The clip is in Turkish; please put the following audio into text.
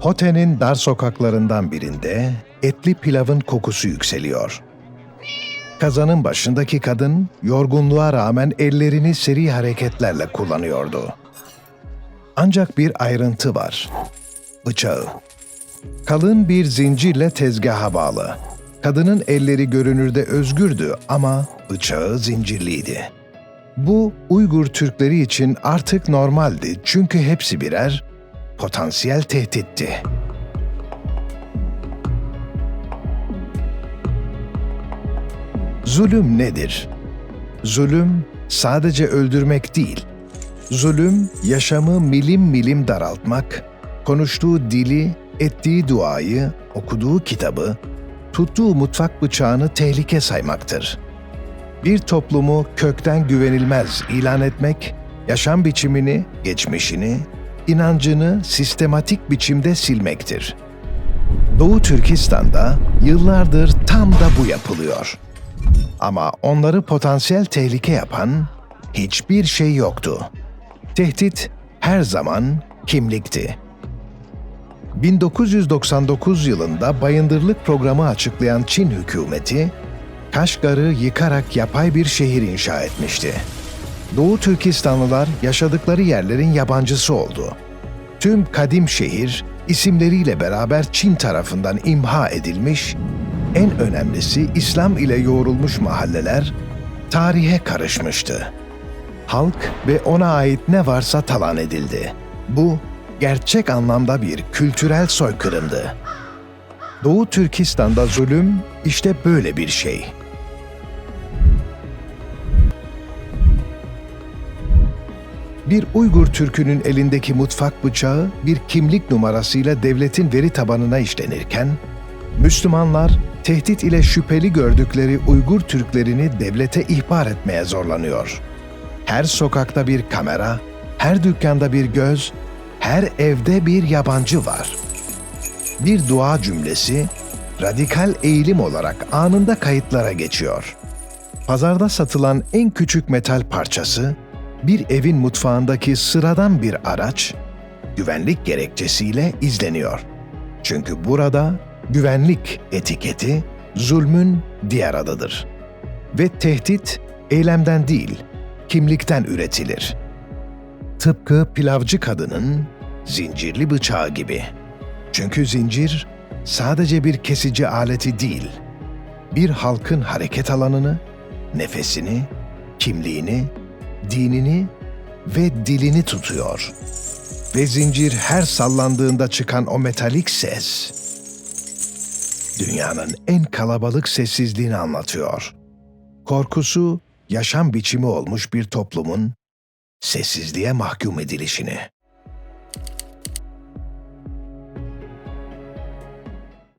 Hote'nin dar sokaklarından birinde etli pilavın kokusu yükseliyor. Kazanın başındaki kadın yorgunluğa rağmen ellerini seri hareketlerle kullanıyordu. Ancak bir ayrıntı var. Bıçağı. Kalın bir zincirle tezgaha bağlı. Kadının elleri görünürde özgürdü ama bıçağı zincirliydi. Bu Uygur Türkleri için artık normaldi çünkü hepsi birer potansiyel tehditti. Zulüm nedir? Zulüm sadece öldürmek değil. Zulüm yaşamı milim milim daraltmak, konuştuğu dili, ettiği duayı, okuduğu kitabı, tuttuğu mutfak bıçağını tehlike saymaktır. Bir toplumu kökten güvenilmez ilan etmek, yaşam biçimini, geçmişini, inancını sistematik biçimde silmektir. Doğu Türkistan'da yıllardır tam da bu yapılıyor. Ama onları potansiyel tehlike yapan hiçbir şey yoktu. Tehdit her zaman kimlikti. 1999 yılında bayındırlık programı açıklayan Çin hükümeti, Kaşgar'ı yıkarak yapay bir şehir inşa etmişti. Doğu Türkistanlılar yaşadıkları yerlerin yabancısı oldu. Tüm kadim şehir isimleriyle beraber Çin tarafından imha edilmiş, en önemlisi İslam ile yoğrulmuş mahalleler tarihe karışmıştı. Halk ve ona ait ne varsa talan edildi. Bu gerçek anlamda bir kültürel soykırımdı. Doğu Türkistan'da zulüm işte böyle bir şey. Bir Uygur Türk'ünün elindeki mutfak bıçağı bir kimlik numarasıyla devletin veri tabanına işlenirken, Müslümanlar tehdit ile şüpheli gördükleri Uygur Türklerini devlete ihbar etmeye zorlanıyor. Her sokakta bir kamera, her dükkanda bir göz, her evde bir yabancı var. Bir dua cümlesi radikal eğilim olarak anında kayıtlara geçiyor. Pazarda satılan en küçük metal parçası, bir evin mutfağındaki sıradan bir araç, güvenlik gerekçesiyle izleniyor. Çünkü burada güvenlik etiketi zulmün diğer adıdır. Ve tehdit eylemden değil, kimlikten üretilir. Tıpkı pilavcı kadının zincirli bıçağı gibi. Çünkü zincir sadece bir kesici aleti değil, bir halkın hareket alanını, nefesini, kimliğini, dinini ve dilini tutuyor. Ve zincir her sallandığında çıkan o metalik ses, dünyanın en kalabalık sessizliğini anlatıyor. Korkusu, yaşam biçimi olmuş bir toplumun sessizliğe mahkum edilişini.